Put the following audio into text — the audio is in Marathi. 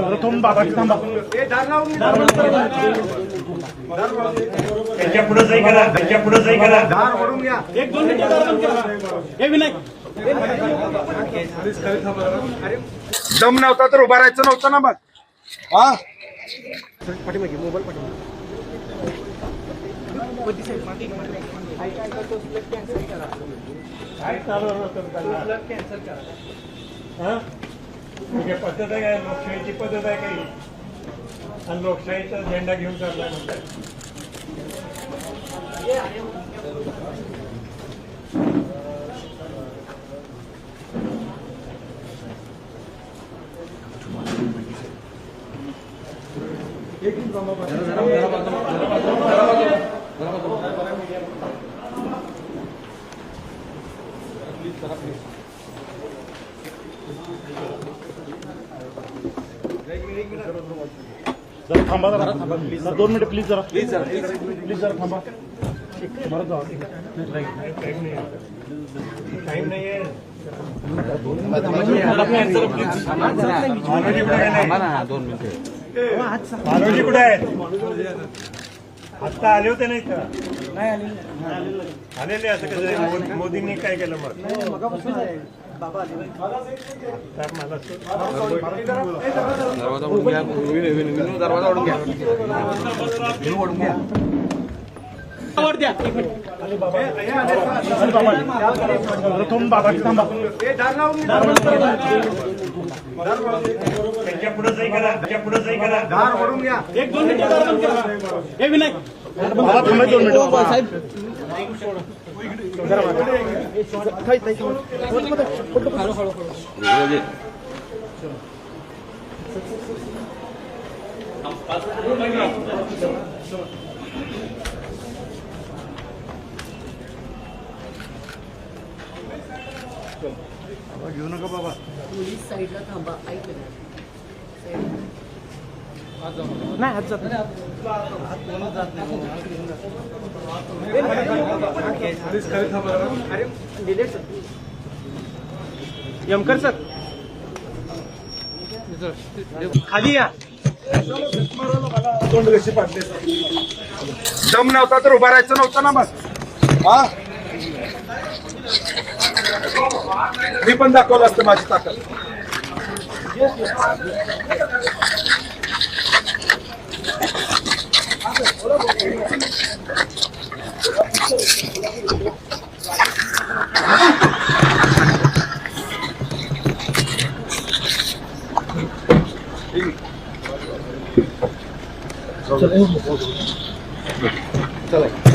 प्रथम त्यांच्या पुढे सही करा त्यांच्या पुढे सही करा. एक दोन मिनिटं जरा बंद करा. हे विनायक. दम नव्हता तर उभा राहायचं नव्हतं ना मग. हा? काय चालू होतं त्यांना? हा? म्हणजे पद्धत आहे काय? लोकशाहीची पद्धत आहे काही? आणि लोकशाहीचा झेंडा घेऊन चाललाय म्हणतात. जरा थांबा जरा. थांबा प्लीज दोन मिनिटं प्लीज जरा. प्लीज जरा. प्लीज जरा थांबा. बरं जाऊ. मानवजी कुठे आहे? मानवजी कुठे आहेत? आत्ता आले होते नाही का आलेले असं कसं मोदींनी काय केलं मग? आता दरवाजा ओढून घ्या विनू दरवाजा ओढून घ्या. विनू ओढून घ्या एक मिनिट. प्रथम बाबा थांबा त्यांच्या पुढे सही करा त्यांच्या पुढे सही करा. एक दोन मिनिटं जरा बंद करा. हे विनायक. बाबा थांबा दोन मिनिटं साहेब विनूजी. पोलीस नाही थांबा यमकर सर. खाली या. तोंड कशी पाडले दम नव्हता तर उभा राहायचं नव्हतं ना मग हा? मी पण दाखवलं असतं माझी ताकद. tá you.